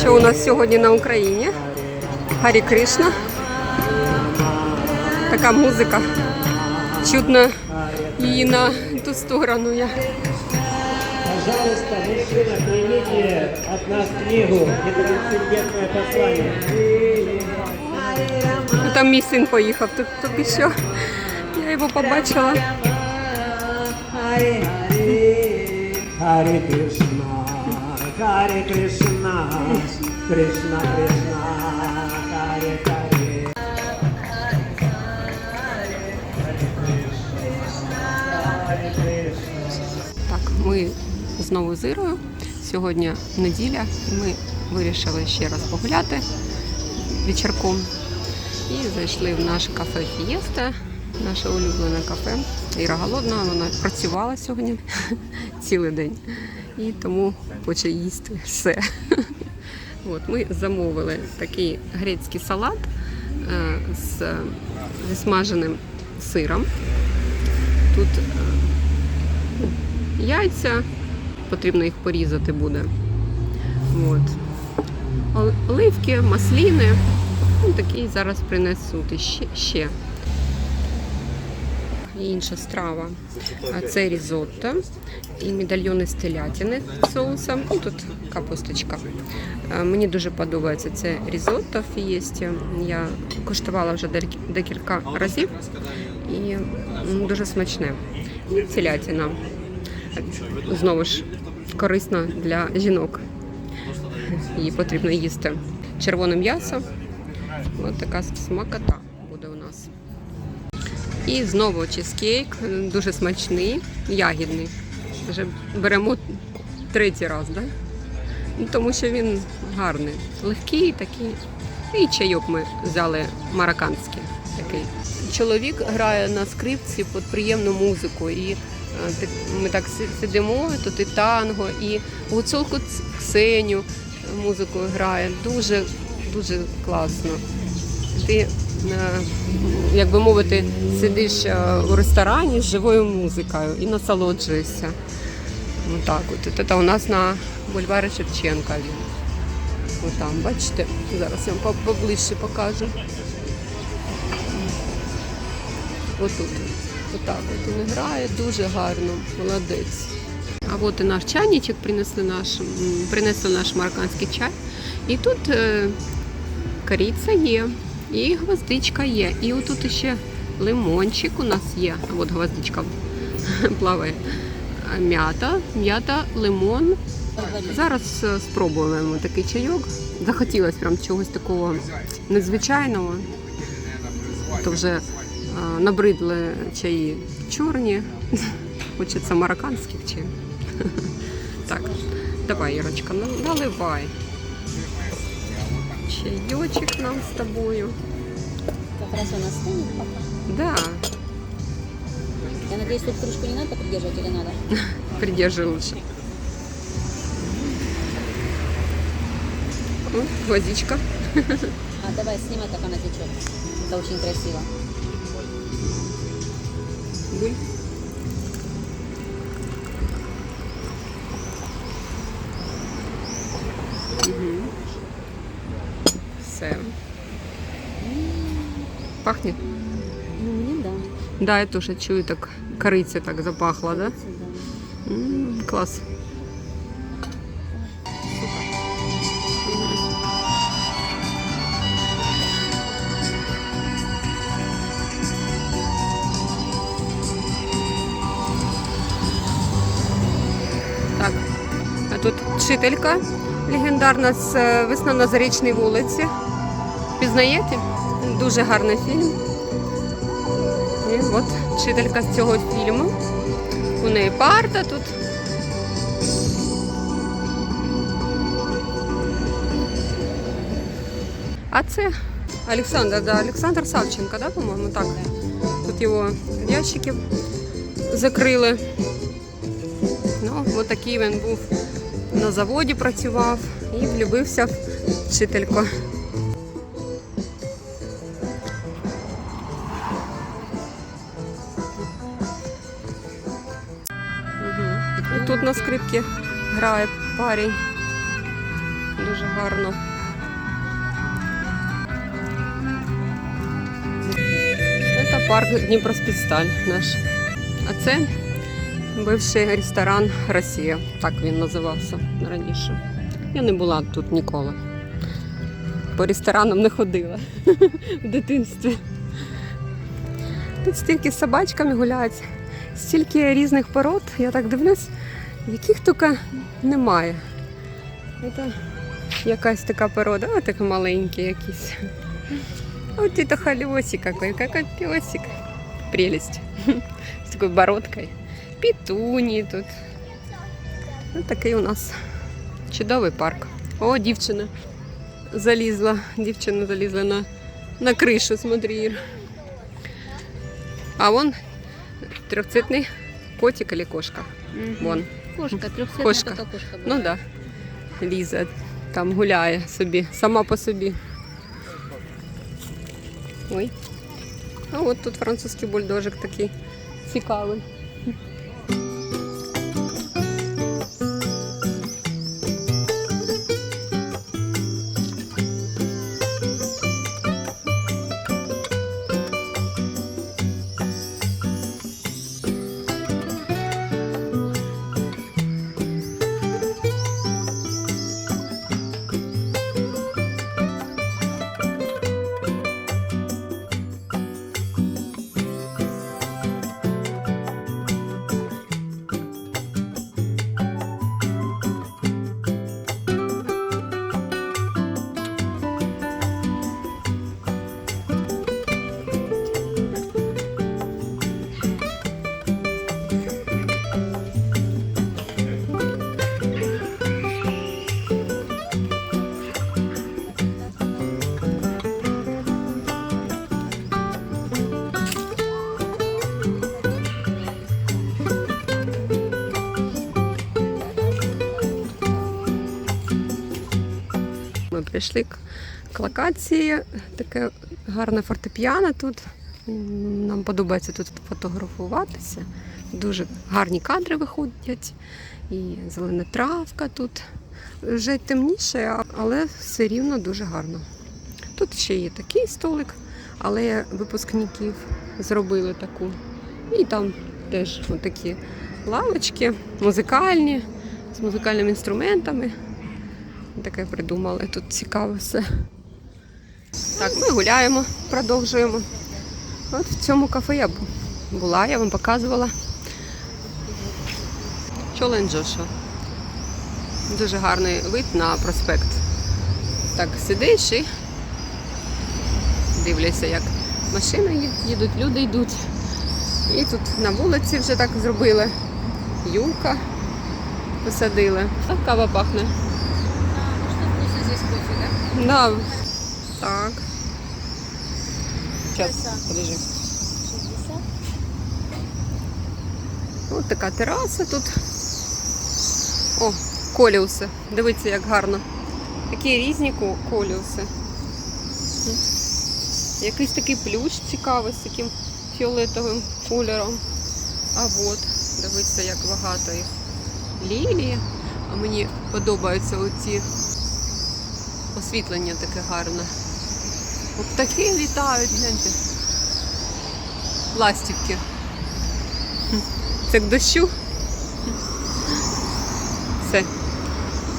що у нас сьогодні на Україні. Гарі Кришна. Така музика. Чутно її на ту сторону. Я. Пожалуйста, мужчина, примите от нас книгу «Нетрансцендентное послание». Ну, Там мій син поїхав, тут тільки що. Я його побачила. Харе Кришна, Харе Кришна, Кришна Кришна, Харе Харе. Так, ми знову з Ірою. Сьогодні неділя, ми вирішили ще раз погуляти вечірком. І зайшли в наше кафе Фієста, наше улюблене кафе. Іра голодна, вона працювала сьогодні цілий день. І тому хоче їсти все. От, ми замовили такий грецький салат е, з, зі смаженим сиром. Тут е, яйця, потрібно їх порізати буде. От. Оливки, масліни. Ну, такі зараз принесуть іще- ще. Інша страва. Це різотто і медальйони з телятини з соусом. І тут капусточка. Мені дуже подобається це різотто фієсті. Я куштувала вже декілька разів і дуже смачне. Телятина. Знову ж корисна для жінок. Її потрібно їсти. Червоне м'ясо. Ось така смакота. І знову чизкейк, дуже смачний, ягідний. Вже беремо третій раз, да? Ну, тому що він гарний, легкий такий. І чайок ми взяли марокканський такий. Чоловік грає на скрипці під приємну музику. І е, ми так сидимо, тут і танго, і гуцулку Ксеню музику грає. Дуже, дуже класно. Ти, е, як би мовити, сидиш е, у ресторані з живою музикою і насолоджуєшся. Отак от. Це у нас на бульварі Шевченка він. Отам, бачите? Зараз я вам поближче покажу. Отут. Отак от він грає, дуже гарно, молодець. А от і наш чайничок принесли наш, принесли наш марокканський чай. І тут е, кориця є, і гвоздичка є. І отут ще лимончик у нас є. От гвоздичка плаває. М'ята, м'ята, лимон. Зараз е, спробуємо такий чайок. Захотілося прям чогось такого незвичайного. То вже е, набридли чаї чорні. Хочеться марокканських чаїв. Так, давай, Ірочка, ну, наливай. Чайочек нам з тобою. Как раз у нас стынет пока. Да, Я надеюсь, тут кружку не надо придерживать или надо? придержи лучше. О, водичка. А давай снимай, как она течет. Это очень красиво. Буль. Мгм. Все. Пахнет? Ну, мне да. Да, я тоже чую так, кориця так запахло, да? М, класс. Так, а тут вчителька легендарна з е, Весна на Зарічній вулиці. Пізнаєте? Дуже гарний фільм. І от вчителька з цього фільму. У неї парта тут. А це Олександр, да, Олександр Савченко, да, по-моєму, так. Тут його в ящики закрили. Ну, от такий він був на заводі працював і влюбився в вчительку. Тут на скрипці грає парень. дуже гарно. Це парк Дніпроспідсталь наш. А це бивший ресторан Росія. Так він називався раніше. Я не була тут ніколи. По ресторанам не ходила в дитинстві. Тут стільки з собачками гуляють, стільки різних пород. Я так дивлюсь, яких тільки немає. Це якась така порода, а так маленькі якісь. Вот это холесик какой, какой песик. Прелесть. С такой бородкой. Петуні тут. Ну, такий у нас чудовий парк. О, дівчина залізла. Дівчина залізла на, на кришу, смотри. Ір. А вон трьохцитний котик или кошка. Вон. Кошка, трьохсвітна Кошка. така кошка була. Ну так. Да. Лізе, там гуляє собі, сама по собі. Ой. А от тут французький бульдожик такий цікавий. К- к локації. Таке гарне фортепіано тут. Нам подобається тут фотографуватися. Дуже гарні кадри виходять. І зелена травка тут. Вже темніше, але все рівно дуже гарно. Тут ще є такий столик, але випускників зробили таку. І там теж такі лавочки, музикальні, з музикальними інструментами. Таке придумали. Тут цікаво все. Так, ми гуляємо, продовжуємо. От в цьому кафе я була, я вам показувала. Чолен Джошуа. Дуже гарний вид на проспект. Так, сидиш і дивляться, як машини їдуть, люди йдуть. І тут на вулиці вже так зробили. Юлка посадили. А кава пахне. Да? Так. Сейчас, подожди. 60. Ось така тераса тут. О, коліуси. Дивіться, як гарно. Такі різні коліуси. Якийсь такий плющ цікавий з таким фіолетовим кольором. А от, дивіться, як багато їх. Лілії. А мені подобаються оці освітлення таке гарне. Птахи літають, гляньте. Ластівки. Це к дощу. Все.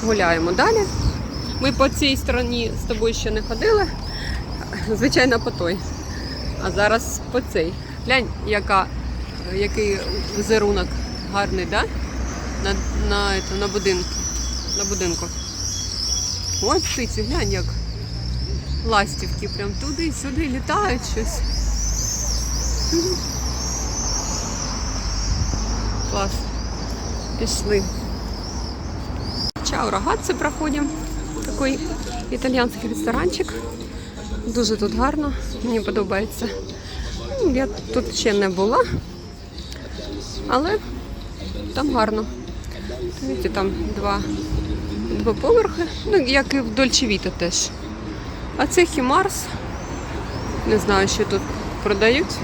Гуляємо далі. Ми по цій стороні з тобою ще не ходили. Звичайно, по той. А зараз по цей. Глянь, яка, який візерунок гарний, да? На, на, это, на будинку. На будинку. Ось птиці, глянь, як ластівки прям туди-сюди літають щось. Клас. Пішли. Чао, рагаци проходимо. Такий італійський ресторанчик. Дуже тут гарно, мені подобається. Ну, Я тут ще не була, але там гарно. Дивіться, там два, два поверхи, ну, як і в Дольче Віта теж. А це Хімарс. Не знаю, що тут продають.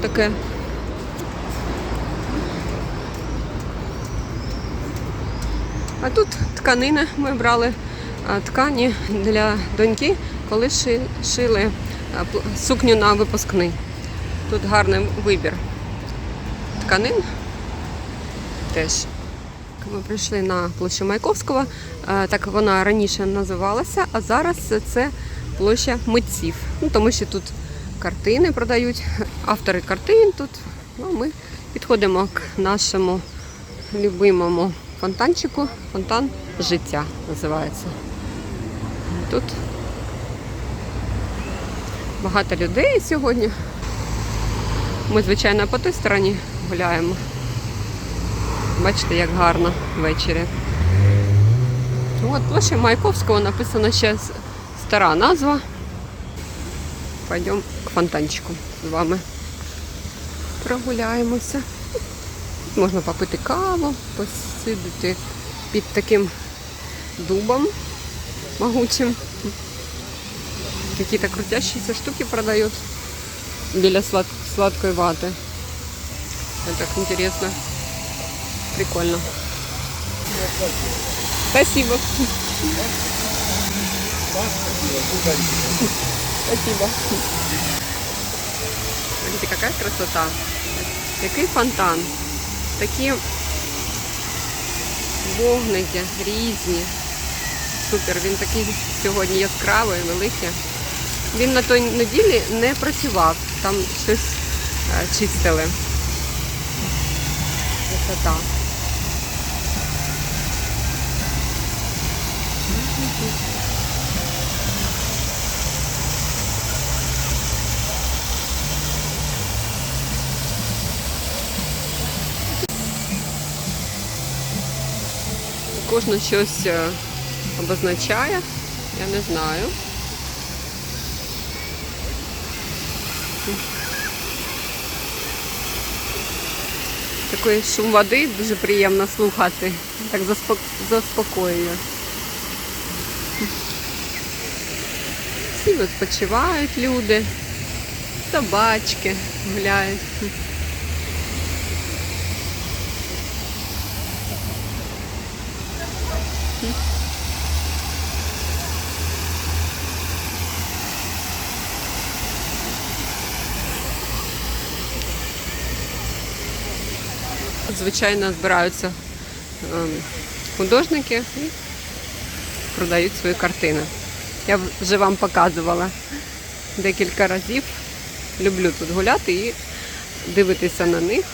Таке А тут тканина. Ми брали ткані для доньки, коли шили сукню на випускний. Тут гарний вибір тканин. Теж. Ми прийшли на площу Маяковського. Е, Так вона раніше називалася, а зараз це площа митців. Ну, тому що тут картини продають, автори картин тут. Ну, ми підходимо к нашому любимому фонтанчику. Фонтан життя називається. Тут багато людей сьогодні. Ми, звичайно, по той стороні гуляємо. Бачите, як гарно ввечері. От площа Маяковського написано ще стара назва. Пойдемо к фонтанчику з вами. Прогуляємося. Можна попити каву, посидіти під таким дубом могучим. Какие-то штуки продают біля слад- сладкої вати. Это так интересно. Прикольно. Спасибо. Спасибо. Смотрите, какая красота. Який фонтан. Такі вогники різні. Супер, він такий сьогодні яскравий, великий. Він на той неділі не працював, там щось е, чистили. Красота. Кожна щось е, обозначає, я не знаю. Такий шум води дуже приємно слухати. Так заспок... заспокоює. Всі відпочивають люди, собачки гуляють. Звичайно, збираються ем, художники і продають свої картини. Я вже вам показувала декілька разів. Люблю тут гуляти і дивитися на них.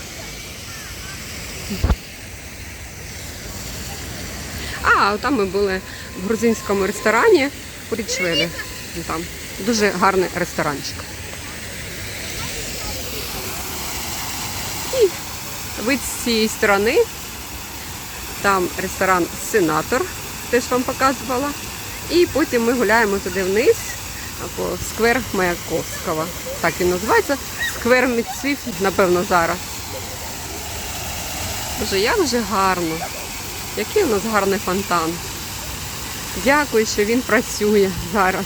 А, там ми були в грузинському ресторані у. Там дуже гарний ресторанчик. І вид з цієї сторони. Там ресторан Сенатор, теж вам показувала. І потім ми гуляємо туди вниз по сквер Маяковського. Так він називається. Сквер міцвів, напевно, зараз. Боже, як вже гарно. Який у нас гарний фонтан. Дякую, що він працює зараз.